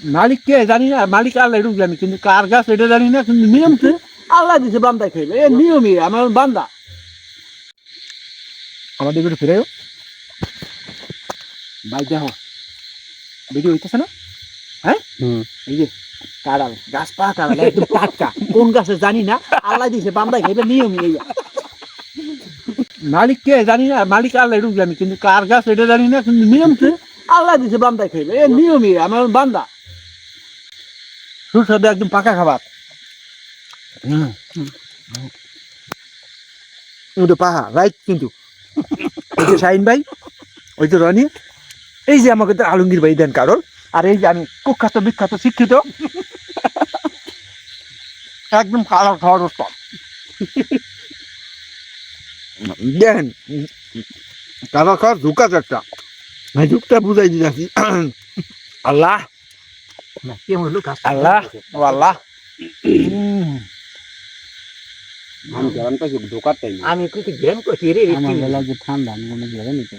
মালিক কে জানি না মালিক আল্লাহ এটুকু জানি কিন্তু কার গাছ এটা জানি না কিন্তু নিয়ম তো আল্লাহ দিছে বান্দা খাইবে এ নিয়মই আমার বান্দা। আমার দিকে একটু ফিরেও ভাই দেখো ভিডিও হইতেছে না? হ্যাঁ? এই যে কাড়াল গাছ পা কাড়াল একদম টাটকা। কোন গাছে জানি না আল্লাহ দিছে বান্দা খাইবে নিয়মই এই। মালিক কে জানি না মালিক আল্লাহ এটুকু জানি কিন্তু কার গাছ এটা জানি না কিন্তু নিয়ম তো আল্লাহ দিছে বান্দা খাইবে এ নিয়মই আমার বান্দা। সুস্বাদু একদম পাকা খাবার। পাহা রাইট কিন্তু। ওই যে শাহিন ভাই ওই যে রনি এই যে আমাকে তো আলমগীর ভাই দেন কারণ আর এই যে আমি কুখ্যাত বিখ্যাত শিক্ষিত। একদম কালো খাওয়ার উৎসব দেখেন কালো খাওয়ার ঝুঁকা একটা ঝুঁকটা বুঝাই দিতেছি আল্লাহ। আল্লাহ ও আল্লাহ। আমি গরম পাইছি ঢোকার টাইম আমি কিছু জ্ঞান করছি রে আমার? বেলা যে ঠান্ডা আমি কোনো গেলে নিতে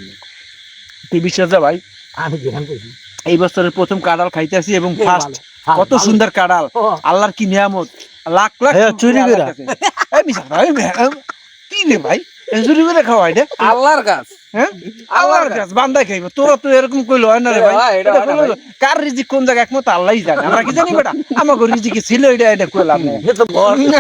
কি বিশ্বাস যা ভাই। আমি জ্ঞান করছি এই বছরের প্রথম কাঁড়াল খাইতেছি এবং ফার্স্ট কত সুন্দর কাঁড়াল। আল্লাহর কি নিয়ামত? লাখ লাখ চুরি শুকরিয়া কি রে ভাই? এ করে খাওয়াই আল্লাহর কাজ। হ্যাঁ? আল্লাহর কাছ বান্দাই খাইবো। তোরা তো এরকম কইলো হয় না রে ভাই? কার রিজিক কোন জায়গা একমত আল্লাহই জানে। আমরা কি জানি বেটা? আমাকে রিজিক ছিল এটা এটা কইলাম। না।